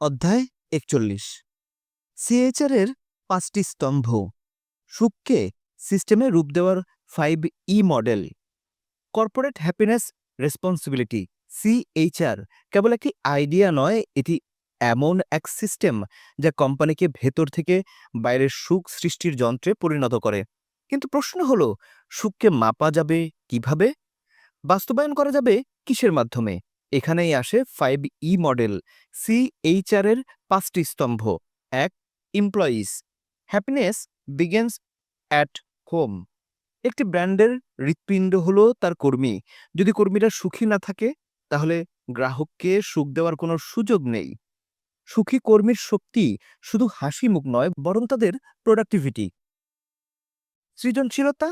অধ্যায় একচল্লিশ। সিএইচআর এর পাঁচটি স্তম্ভ। সুখকে সিস্টেমে রূপ দেওয়ার five E model. Corporate happiness responsibility CHR কেবল একটি আইডিয়া নয়, এটি এমন এক সিস্টেম যা কোম্পানিকে ভেতর থেকে বাইরের সুখ সৃষ্টির যন্ত্রে পরিণত করে। কিন্তু প্রশ্ন হলো, সুখকে মাপা যাবে কীভাবে? বাস্তবায়ন করা যাবে কিসের মাধ্যমে? এখানেই আসে ফাইভ ই মডেল সিএইচআর এর পাঁচটি স্তম্ভ, এক employees happiness begins at home একটি ব্র্যান্ডের হৃৎপিণ্ড হলো তার কর্মী। যদি কর্মীরা সুখী না থাকে, তাহলে গ্রাহককে সুখ দেওয়ার কোনো সুযোগ নেই। সুখী কর্মীর শক্তি শুধু হাসি মুখ নয়, বরং তাদের প্রোডাক্টিভিটি সৃজনশীলতা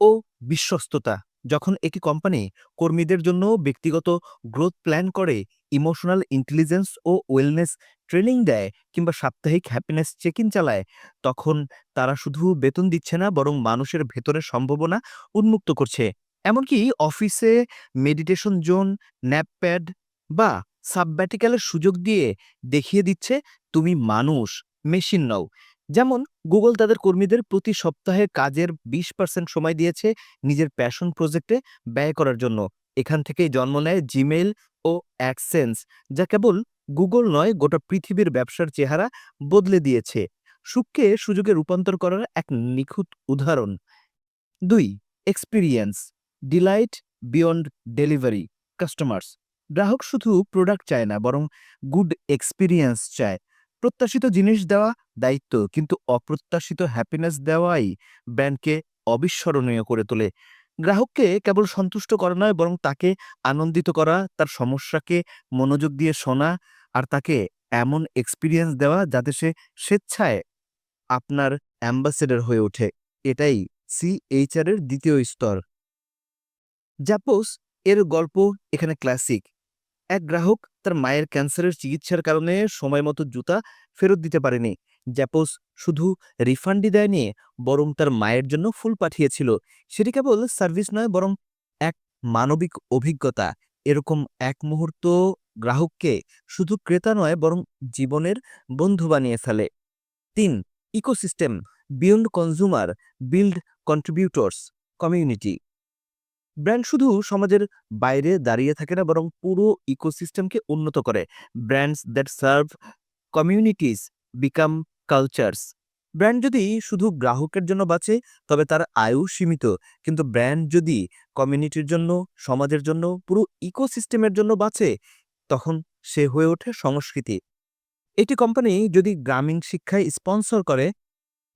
ও বিশ্বস্ততা। যখন একটি কোম্পানি কর্মীদের জন্য ব্যক্তিগত গ্রোথ প্ল্যান করে ইমোশনাল ইন্টেলিজেন্স ও ওয়েলনেস ট্রেনিং দেয় কিংবা সাপ্তাহিক হ্যাপিনেস চেক ইন চালায়, তখন তারা শুধু বেতন দিচ্ছে না, বরং মানুষের ভেতরের সম্ভাবনা উন্মুক্ত করছে। এমনকি অফিসে মেডিটেশন জোন ন্যাপপ্যাড বা সাবব্যাটিক্যালের সুযোগ দিয়ে দেখিয়ে দিচ্ছে, তুমি মানুষ মেশিন নও। যেমন, গুগল তাদের কর্মীদের প্রতি সপ্তাহে কাজের বিশ পার্সেন্ট সময় দিয়েছে নিজের প্যাশন প্রজেক্টে ব্যয় করার জন্য। এখান থেকেই জন্ম নেয় জিমেইল ও অ্যাকসেন্স যা কেবল গুগল নয়, গোটা পৃথিবীর ব্যবসার চেহারা বদলে দিয়েছে। সুখকে সুযোগে রূপান্তর করার এক নিখুঁত উদাহরণ। দুই, experience, delight beyond delivery, customers. গ্রাহক শুধু প্রোডাক্ট চায় না, বরং গুড এক্সপিরিয়েন্স চায়। প্রত্যাশিত জিনিস দেওয়া দায়িত্ব, কিন্তু অপ্রত্যাশিত হ্যাপিনেস দেওয়াই ব্র্যান্ডকে অবিস্মরণীয় করে তোলে। গ্রাহককে কেবল সন্তুষ্ট করা নয়, বরং তাকে আনন্দিত করা, তার সমস্যাকে মনোযোগ দিয়ে শোনা আর তাকে এমন এক্সপিরিয়েন্স দেওয়া যাতে সে স্বেচ্ছায় আপনার অ্যাম্বাসেডর হয়ে ওঠে। এটাই সিএইচআর এর দ্বিতীয় স্তর। জাপোস এর গল্প এখানে ক্লাসিক এক গ্রাহক তার মায়ের ক্যান্সারের চিকিৎসার কারণে সময় মতো জুতা ফেরত দিতে পারেনি। জ্যাপোস শুধু রিফান্ডই দেয়নি, বরং তার মায়ের জন্য ফুল পাঠিয়েছিল। সেটি কেবল সার্ভিস নয়, বরং এক মানবিক অভিজ্ঞতা। এরকম এক মুহূর্ত গ্রাহককে শুধু ক্রেতা নয়, বরং জীবনের বন্ধু বানিয়ে ফেলে। তিন, ecosystem, beyond consumer build contributors, community. Brand শুধু সমাজের বাইরে দাঁড়িয়ে থাকে না, বরং পুরো ইকোসিস্টেমকে উন্নত করে। Brands that serve communities become cultures brand যদি শুধু গ্রাহকের জন্য বাঁচে, তবে তার আয়ু সীমিত। কিন্তু ব্র্যান্ড যদি কমিউনিটির জন্য, সমাজের জন্য, পুরো ইকোসিস্টেমের জন্য বাঁচে, তখন সে হয়ে ওঠে সংস্কৃতি। একটি কোম্পানি যদি গ্রামীণ শিক্ষায় স্পন্সর করে,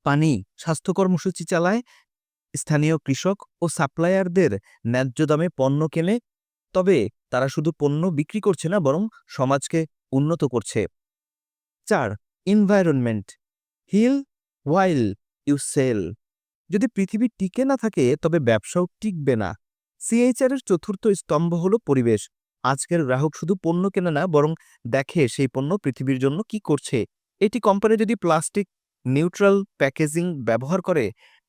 পানি, স্বাস্থ্য কর্মসূচি চালায় স্থানীয় কৃষক ও সাপ্লায়ারদের ন্যায্য দামে পণ্য কেনে, তবে তারা শুধু পণ্য বিক্রি করছে না, বরং সমাজকে উন্নত করছে। চার environment heal while you sell যদি পৃথিবী টিকে না থাকে, তবে ব্যবসাও টিকবে না। সিএইচআর এর চতুর্থ স্তম্ভ হল পরিবেশ। আজকের গ্রাহক শুধু পণ্য কেনে না, বরং দেখে সেই পণ্য পৃথিবীর জন্য কি করছে। এটি কোম্পানি যদি প্লাস্টিক নিউট্রাল প্যাকেজিং ব্যবহার করে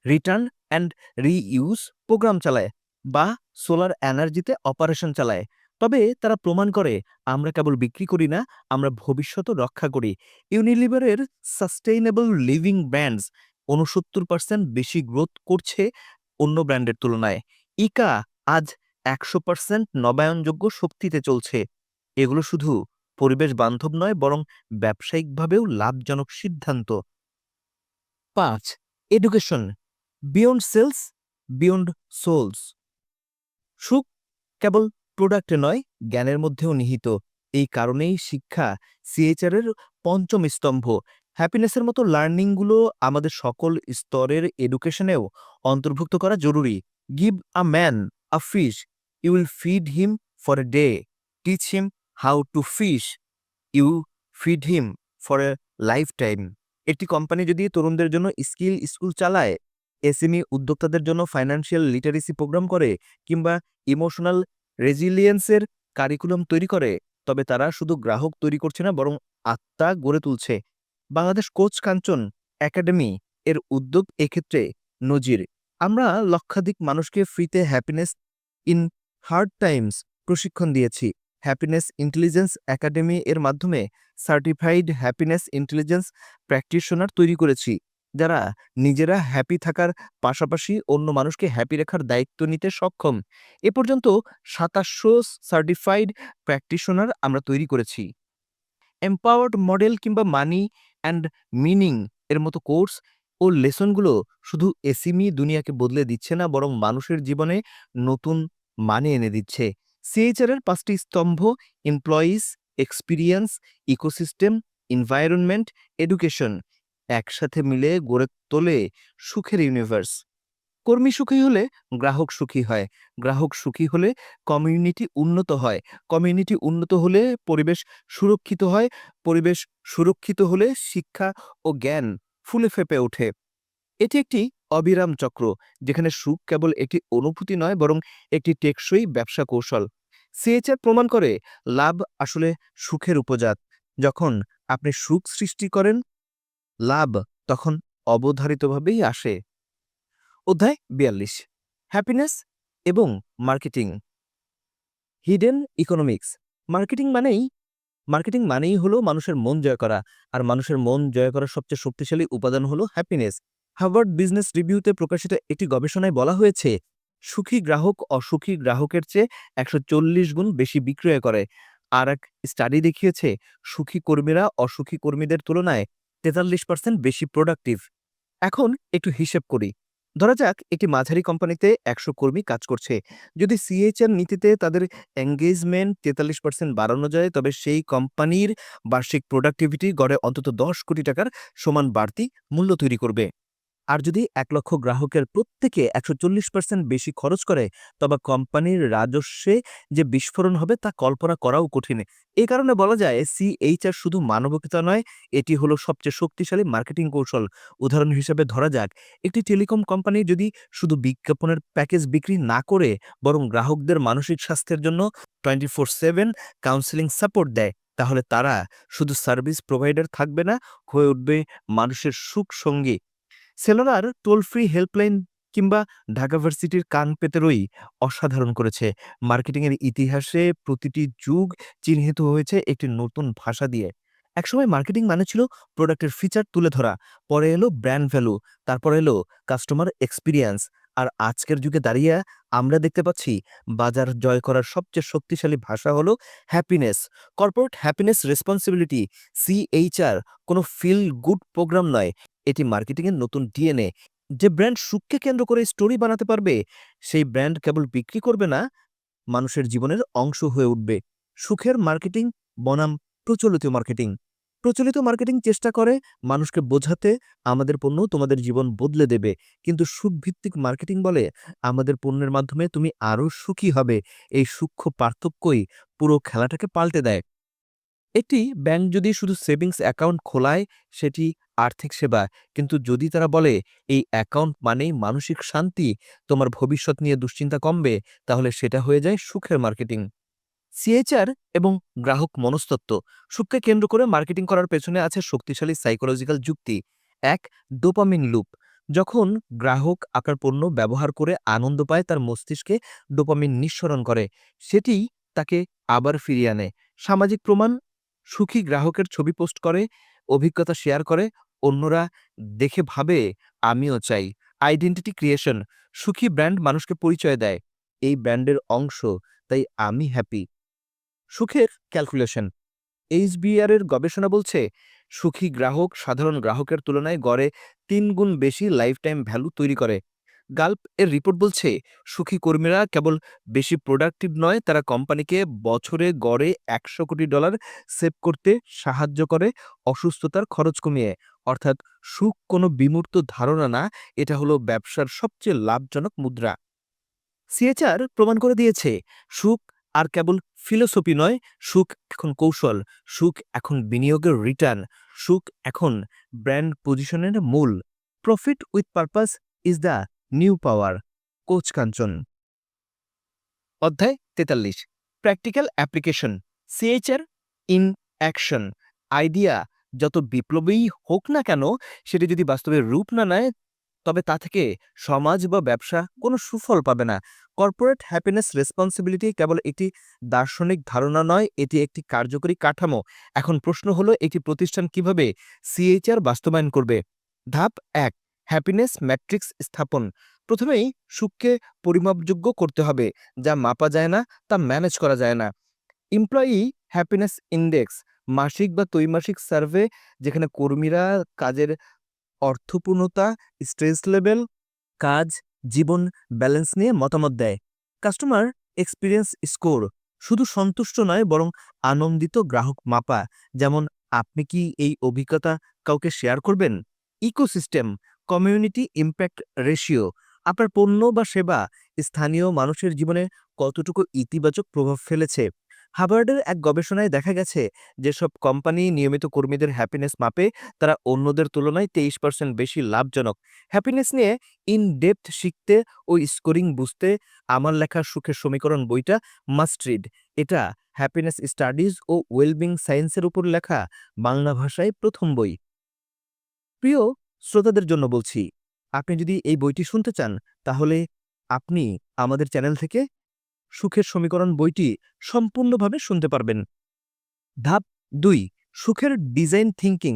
রিটার্ন অ্যান্ড রিইউজ প্রোগ্রাম চালায় বা সোলার এনার্জিতে অপারেশন চালায়। তবে তারা প্রমাণ করে, আমরা কেবল বিক্রি করি না, আমরা ভবিষ্যৎ রক্ষা করি। ইউনিলিভারের সাস্টেইনেবল লিভিং ব্র্যান্ডস উনসত্তর পার্সেন্ট বেশি গ্রোথ করছে অন্য ব্র্যান্ডের তুলনায়। ইকা আজ একশো পার্সেন্ট নবায়নযোগ্য শক্তিতে চলছে। এগুলো শুধু পরিবেশ বান্ধব নয়, বরং ব্যবসায়িকভাবেও লাভজনক সিদ্ধান্ত। পাঁচ education beyond sales beyond souls সুখ কেবল প্রোডাক্টে নয়, জ্ঞানের মধ্যেও নিহিত। এই কারণেই শিক্ষা সিএইচআর এর পঞ্চম স্তম্ভ। হ্যাপিনেসের মতো লার্নিংগুলো আমাদের সকল স্তরের এডুকেশনেও অন্তর্ভুক্ত করা জরুরি। Give a man a fish you will feed him for a day teach him how to fish you feed him for a lifetime একটি কোম্পানি যদি তরুণদের জন্য স্কিল স্কুল চালায় এসএমই উদ্যোক্তাদের জন্য ফাইন্যান্সিয়াল লিটারেসি প্রোগ্রাম করে কিংবা ইমোশনাল রেজিলিয়েন্সের কারিকুলাম তৈরি করে। তবে তারা শুধু গ্রাহক তৈরি করছে না, বরং আত্মা গড়ে তুলছে। বাংলাদেশ কোচ কাঞ্চন একাডেমি এর উদ্যোগ এক্ষেত্রে নজির। আমরা লক্ষাধিক মানুষকে ফ্রিতে হ্যাপিনেস ইন হার্ড টাইমস প্রশিক্ষণ দিয়েছি। হ্যাপিনেস ইন্টেলিজেন্স একাডেমি এর মাধ্যমে সার্টিফাইড হ্যাপিনেস ইন্টেলিজেন্স প্র্যাকটিশনার তৈরি করেছি। যারা নিজেরা হ্যাপি থাকার পাশাপাশি অন্য মানুষকে হ্যাপি রাখার দায়িত্ব নিতে সক্ষম। এ পর্যন্ত সাতাশশো সার্টিফাইড প্র্যাকটিশনার আমরা তৈরি করেছি। এম্পাওয়ার্ড মডেল কিংবা মানি অ্যান্ড মিনিং এর মতো কোর্স ও লেসনগুলো শুধু এসিমি দুনিয়াকে বদলে দিচ্ছে না, বরং মানুষের জীবনে নতুন মানে এনে দিচ্ছে। সিএইচআর এর পাঁচটি স্তম্ভ employees experience ecosystem environment education একসাথে মিলে গড়ে তোলে সুখের ইউনিভার্স কর্মী সুখী হলে গ্রাহক সুখী হয়। গ্রাহক সুখী হলে কমিউনিটি উন্নত হয়। কমিউনিটি উন্নত হলে পরিবেশ সুরক্ষিত হয়। পরিবেশ সুরক্ষিত হলে শিক্ষা ও জ্ঞান ফুলে ফেপে ওঠে। এটি একটি অবিরাম চক্র, যেখানে সুখ কেবল একটি অনুভূতি নয়, বরং একটি টেকসই ব্যবসা কৌশল। সিএচআর প্রমাণ করে, লাভ আসলে সুখের উপজাত। যখন আপনি সুখ সৃষ্টি করেন লাভ তখন অবধারিতভাবেই আসে। অধ্যায় বিয়াল্লিশ, হ্যাপিনেস এবং মার্কেটিং। হিডেন ইকোনমিক্স, মার্কেটিং মানেই মার্কেটিং মানেই হলো মানুষের মন জয় করা, আর মানুষের মন জয় করার সবচেয়ে শক্তিশালী উপাদান হলো হ্যাপিনেস। হার্ভার্ড বিজনেস রিভিউতে প্রকাশিত একটি গবেষণায় বলা হয়েছে, সুখী গ্রাহক অসুখী গ্রাহকের চেয়ে একশো চল্লিশ গুণ বেশি বিক্রয় করে। আর এক স্টাডি দেখিয়েছে, সুখী কর্মীরা অসুখী কর্মীদের তুলনায় তেতাল্লিশ পার্সেন্ট বেশি প্রোডাক্টিভ এখন একটু হিসেব করি। ধরা যাক, একটি মাঝারি কোম্পানিতে একশো কর্মী কাজ করছে। যদি সিএইচআর নীতিতে তাদের এঙ্গেজমেন্ট তেতাল্লিশ পার্সেন্ট বাড়ানো যায়, তবে সেই কোম্পানির বার্ষিক প্রোডাক্টিভিটি গড়ে অন্তত দশ কোটি টাকার সমান বাড়তি মূল্য তৈরি করবে। আর যদি এক লক্ষ গ্রাহকের প্রত্যেকে একশো চল্লিশ পার্সেন্ট বেশি খরচ করে, তবে কোম্পানির রাজস্বে যে বিস্ফোরণ হবে তা কল্পনা করাও কঠিন। এ কারণে বলা যায় সিএইচআর শুধু মানবিকতা নয়, এটি হলো সবচেয়ে শক্তিশালী মার্কেটিং কৌশল। উদাহরণ হিসেবে ধরা যাক, একটি টেলিকম কোম্পানি যদি শুধু বিজ্ঞাপনের প্যাকেজ বিক্রি না করে, বরং গ্রাহকদের মানসিক স্বাস্থ্যের জন্য twenty four seven counselling support দেয়, তাহলে তারা শুধু সার্ভিস প্রোভাইডার থাকবে না, হয়ে উঠবে মানুষের সুখ সঙ্গী। সেলুলার টোল ফ্রি হেল্পলাইন কিংবা ঢাকা ভার্সিটির কান পেতেরই অসাধারণ করেছে। মার্কেটিংয়ের ইতিহাসে প্রতিটি যুগ চিহ্নিত হয়েছে একটি নতুন ভাষা দিয়ে। একসময় মার্কেটিং মানে ছিল প্রোডাক্টের ফিচার তুলে ধরা, পরে এলো ব্র্যান্ড ভ্যালু, তারপর এলো কাস্টমার এক্সপিরিয়েন্স, আর আজকের যুগে দাঁড়িয়ে আমরা দেখতে পাচ্ছি বাজার জয় করার সবচেয়ে শক্তিশালী ভাষা হলো happiness. Corporate happiness responsibility CHR কোনো ফিল গুড প্রোগ্রাম নয়। এটি মার্কেটিংয়ের নতুন ডিএনএ। যে ব্র্যান্ড সুখকে কেন্দ্র করে স্টোরি বানাতে পারবে, সেই ব্র্যান্ড কেবল বিক্রি করবে না, মানুষের জীবনের অংশ হয়ে উঠবে। সুখের মার্কেটিং বনাম প্রচলিত মার্কেটিং। প্রচলিত মার্কেটিং চেষ্টা করে মানুষকে বোঝাতে আমাদের পণ্য তোমাদের জীবন বদলে দেবে। কিন্তু সুখভিত্তিক মার্কেটিং বলে, আমাদের পণ্যের মাধ্যমে তুমি আরও সুখী হবে। এই সূক্ষ্ম পার্থক্যই পুরো খেলাটাকে পাল্টে দেয়। একটি ব্যাংক যদি শুধু সেভিংস অ্যাকাউন্ট খোলায়, সেটি আর্থিক সেবা। কিন্তু যদি তারা বলে, এই অ্যাকাউন্ট মানেই মানসিক শান্তি, তোমার ভবিষ্যৎ নিয়ে দুশ্চিন্তা কমবে, তাহলে সেটা হয়ে যায় সুখের মার্কেটিং সিএইচআর এবং গ্রাহক মনস্তত্ত্ব, সুখকে কেন্দ্র করে মার্কেটিং করার পেছনে আছে শক্তিশালী সাইকোলজিক্যাল যুক্তি। এক ডোপামিন লুপ যখন গ্রাহক আকার পণ্য ব্যবহার করে আনন্দ পায়, তার মস্তিষ্কে ডোপামিন নিঃসরণ করে। সেটি তাকে আবার ফিরিয়ে আনে। সামাজিক প্রমাণ, সুখী গ্রাহকের ছবি পোস্ট করে, অভিজ্ঞতা শেয়ার করে অন্যরা দেখে ভাবে, আমিও চাই। আইডেন্টিটি ক্রিয়েশন সুখী ব্র্যান্ড মানুষকে পরিচয় দেয়। এই ব্র্যান্ডের অংশ, তাই আমি হ্যাপি সুখের ক্যালকুলেশন এইচবিআর এর গবেষণা বলছে, সুখী গ্রাহক সাধারণ গ্রাহকের তুলনায় গড়ে তিন গুণ বেশি লাইফ টাইম ভ্যালু তৈরি করে। গাল্প এর রিপোর্ট বলছে, সুখী কর্মীরা কেবল বেশি প্রোডাক্টিভ নয়, তারা কোম্পানিকে বছরে গড়ে একশো কোটি ডলার সেভ করতে সাহায্য করে অসুস্থতার খরচ কমিয়ে। অর্থাৎ সুখ কোনো বিমূর্ত ধারণা না, এটা হলো ব্যবসার সবচেয়ে লাভজনক মুদ্রা। সিএচআর প্রমাণ করে দিয়েছে, সুখ আর কেবল ফিলোসফি নয়, সুখ এখন কৌশল, সুখ এখন বিনিয়োগের রিটার্ন সুখ এখন ব্র্যান্ড পজিশনের মূল। Profit with purpose is the new power coach Kanchan. অধ্যায় তেতাল্লিশ। Practical application CHR in action idea যত বিপ্লবী হোক না কেন, সেটি যদি বাস্তবে রূপ না নেয়, তবে তা থেকে সমাজ বা ব্যবসা কোনো সুফল পাবে না। কর্পোরেট হ্যাপিনেস রেসপন্সিবিলিটি কেবল একটি দার্শনিক ধারণা নয়, এটি একটি কার্যকরী কাঠামো। এখন প্রশ্ন হলো, একটি প্রতিষ্ঠান কীভাবে সিএইচআর বাস্তবায়ন করবে? ধাপ এক, হ্যাপিনেস ম্যাট্রিক্স স্থাপন। প্রথমেই সুখকে পরিমাপযোগ্য করতে হবে, যা মাপা যায় না, তা ম্যানেজ করা যায় না। এমপ্লয়ি হ্যাপিনেস ইন্ডেক্স মাসিক বা ত্রৈমাসিক সার্ভে যেখানে কর্মীরা কাজের অর্থপূর্ণতা স্ট্রেস লেভেল কাজ, জীবন ব্যালেন্স নিয়ে মতামত দেয়। কাস্টমার এক্সপিরিয়েন্স স্কোর শুধু সন্তুষ্ট নয়, বরং আনন্দিত গ্রাহক মাপা। যেমন, আপনি কি এই অভিজ্ঞতা কাউকে শেয়ার করবেন? ইকোসিস্টেম কমিউনিটি ইম্প্যাক্ট রেশিও আপনার পণ্য বা সেবা, স্থানীয় মানুষের জীবনে কতটুকু ইতিবাচক প্রভাব ফেলেছে? হার্ভার্ডের এক গবেষণায় দেখা গেছে যেসব কোম্পানি নিয়মিত কর্মীদের হ্যাপিনেস মাপে, তারা অন্যদের তুলনায় তেইশ পার্সেন্ট বেশি লাভজনক। হ্যাপিনেস নিয়ে ইন ডেপথ শিখতে ও স্কোরিং বুঝতে আমার লেখা সুখের সমীকরণ বইটা মাস্ট রিড এটা হ্যাপিনেস স্টাডিজ ও ওয়েলবিং সায়েন্সের উপর লেখা বাংলা ভাষায় প্রথম বই। প্রিয় শ্রোতাদের জন্য বলছি, আপনি যদি এই বইটি শুনতে চান, তাহলে আপনি আমাদের চ্যানেল থেকে সুখের সমীকরণ বইটি সম্পূর্ণভাবে শুনতে পারবেন। ধাপ দুই, সুখের ডিজাইন থিঙ্কিং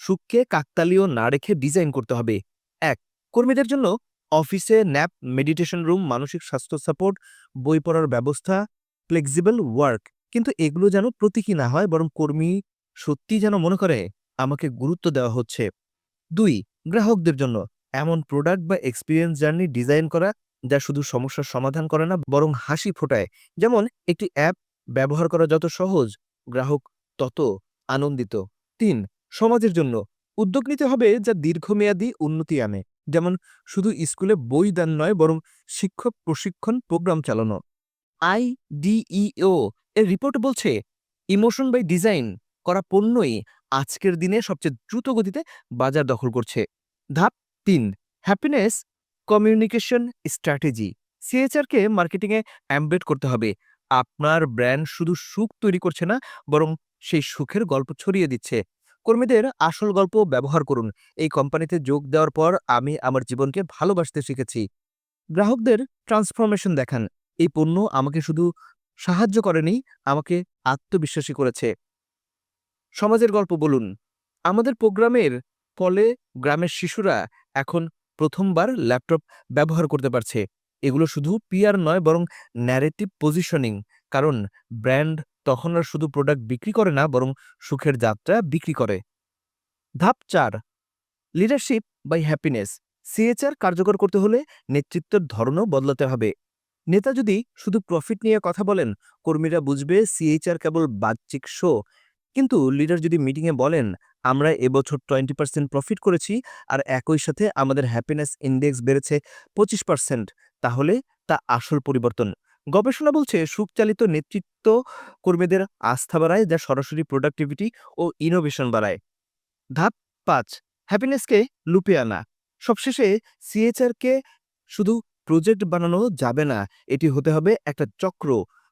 সুখকে কাকতালীয় না রেখে ডিজাইন করতে হবে। এক, কর্মীদের জন্য অফিসে ন্যাপ, মেডিটেশন রুম, মানসিক স্বাস্থ্য সাপোর্ট, বই পড়ার ব্যবস্থা, ফ্লেক্সিবল ওয়ার্ক। কিন্তু এগুলো যেন প্রতীকী না হয়, বরং কর্মী সত্যি যেন মনে করে, আমাকে গুরুত্ব দেওয়া হচ্ছে। দুই, গ্রাহকদের জন্য এমন প্রোডাক্ট বা এক্সপিরিয়েন্স জার্নি ডিজাইন করা যা শুধু সমস্যার সমাধান করে না, বরং হাসি ফোটায়। যেমন, একটি অ্যাপ ব্যবহার করা যত সহজ, গ্রাহক তত আনন্দিত। তিন, সমাজের জন্য। উদ্যোগ নিতে হবে যা দীর্ঘমেয়াদী উন্নতি আনে। যেমন, শুধু স্কুলে বই দান নয়, বরং শিক্ষক প্রশিক্ষণ প্রোগ্রাম চালানো। আইডিইও এর রিপোর্ট বলছে, ইমোশন বাই ডিজাইন করা পণ্যই আজকের দিনে সবচেয়ে দ্রুত গতিতে বাজার দখল করছে। ধাপ তিন, হ্যাপিনেস কমিউনিকেশন স্ট্র্যাটেজি সিএচআরকে মার্কেটিংয়ে অ্যাম্বেড করতে হবে। আপনার ব্র্যান্ড শুধু সুখ তৈরি করছে না, বরং সেই সুখের গল্প ছড়িয়ে দিচ্ছে। কর্মীদের আসল গল্প ব্যবহার করুন। এই কোম্পানিতে যোগ দেওয়ার পর আমি আমার জীবনকে ভালোবাসতে শিখেছি। গ্রাহকদের ট্রান্সফরমেশন দেখান। এই পণ্য আমাকে শুধু সাহায্য করেনি, আমাকে আত্মবিশ্বাসী করেছে। সমাজের গল্প বলুন। আমাদের প্রোগ্রামের ফলে গ্রামের শিশুরা এখন প্রথমবার ল্যাপটপ ব্যবহার করতে পারছে। এগুলো শুধু পিয়ার নয়, বরং ন্যারেটিভ পজিশনিং কারণ ব্র্যান্ড তখন আর শুধু প্রোডাক্ট বিক্রি করে না, বরং সুখের যাত্রা বিক্রি করে। ধাপ চার লিডারশিপ বাই হ্যাপিনেস সিএচআর কার্যকর করতে হলে নেতৃত্বের ধরনও বদলাতে হবে। নেতা যদি শুধু প্রফিট নিয়ে কথা বলেন, কর্মীরা বুঝবে সিএইচআর কেবল বাহ্যিক শো কিন্তু লিডার যদি মিটিংয়ে বলেন আমরা এবছর টোয়েন্টি পার্সেন্ট প্রফিট করেছি আর একই সাথে আমাদের হ্যাপিনেস ইন্ডেক্স বেড়েছে পঁচিশ পার্সেন্ট তাহলে তা আসল পরিবর্তন। গবেষণা বলছে সুখচালিত নেতৃত্ব কর্মীদের আস্থা বাড়ায় যা সরাসরি প্রোডাক্টিভিটি ও ইনোভেশন বাড়ায়। ধাপ পাঁচ হ্যাপিনেসকে লুপে আনা। সবশেষে সিএচআরকে শুধু প্রজেক্ট বানানো যাবে না, এটি হতে হবে একটা চক্র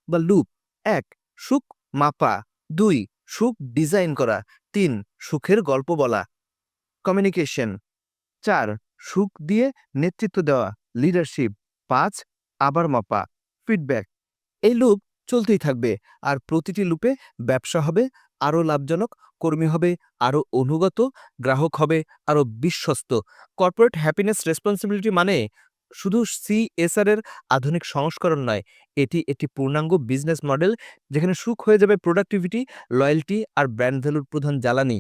বা লুপ এক, সুখ মাপা। দুই সুখ ডিজাইন করা। তিন, সুখের গল্প বলা। কমিউনিকেশন চার, সুখ দিয়ে নেতৃত্ব দেওয়া। লিডারশিপ পাঁচ, আবার মাপা। ফিডব্যাক এই লুপ চলতেই থাকবে। আর প্রতিটি লুপে ব্যবসা হবে আরও লাভজনক, কর্মী হবে আরও অনুগত, গ্রাহক হবে আরও বিশ্বস্ত। কর্পোরেট হ্যাপিনেস রেসপন্সিবিলিটি মানে শুধু সিএসআর এর আধুনিক সংস্করণ নয়, এটি একটি পূর্ণাঙ্গ বিজনেস মডেল যেখানে সুখ হয়ে যাবে প্রোডাক্টিভিটি লয়্যালটি আর ব্র্যান্ড ভ্যালুর প্রধান জ্বালানি।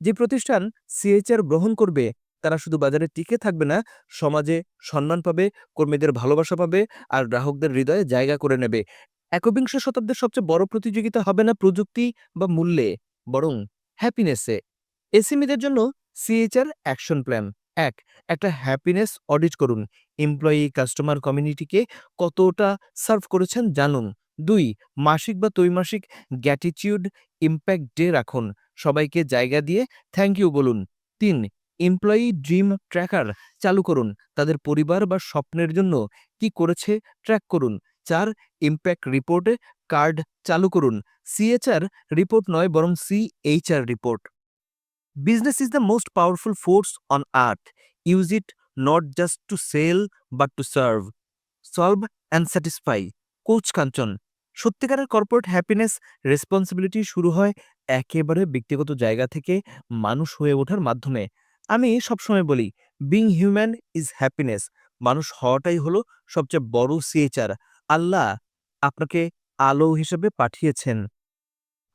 যে প্রতিষ্ঠান সিএইচআর গ্রহণ করবে, তারা শুধু বাজারে টিকে থাকবে না, সমাজে সম্মান পাবে, কর্মীদের ভালোবাসা পাবে আর গ্রাহকদের হৃদয়ে জায়গা করে নেবে। একবিংশ শতাব্দীর সবচেয়ে বড় প্রতিযোগিতা হবে না প্রযুক্তি বা মূল্যে, বরং হ্যাপিনেসে এসিমিদের জন্য সিএইচআর অ্যাকশন প্ল্যান এক, একটা হ্যাপিনেস অডিট করুন। এমপ্লয়ি কাস্টমার কমিউনিটিকে কতটা সার্ভ করেছেন জানুন। দুই, মাসিক বা ত্রৈমাসিক গ্যাটিটিউড ইম্প্যাক্ট ডে রাখুন। সবাইকে জায়গা দিয়ে থ্যাংক ইউ বলুন। তিন এমপ্লয়ি ড্রিম ট্র্যাকার চালু করুন। তাদের পরিবার বা স্বপ্নের জন্য কি করেছে ট্র্যাক করুন। চার ইম্প্যাক্ট রিপোর্টে কার্ড চালু করুন। সিএচআর রিপোর্ট নয়, বরং CHR report business is the most powerful force on earth use it not just to sell but to serve solve and satisfy coach Kanchan সত্যিকারের কর্পোরেট হ্যাপিনেস রেসপন্সিবিলিটি শুরু হয় একেবারে ব্যক্তিগত জায়গা থেকে মানুষ হয়ে ওঠার মাধ্যমে। আমি সবসময় বলি বিং হিউম্যান ইজ হ্যাপিনেস মানুষ হওয়াটাই হলো সবচেয়ে বড় সিএচআর আল্লাহ আপনাকে আলো হিসেবে পাঠিয়েছেন।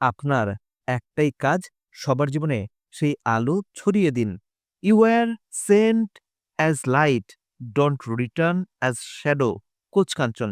আপনার একটাই কাজ সবার জীবনে সেই আলো ছড়িয়ে দিন। You are sent as light don't return as shadow coach Kanchan.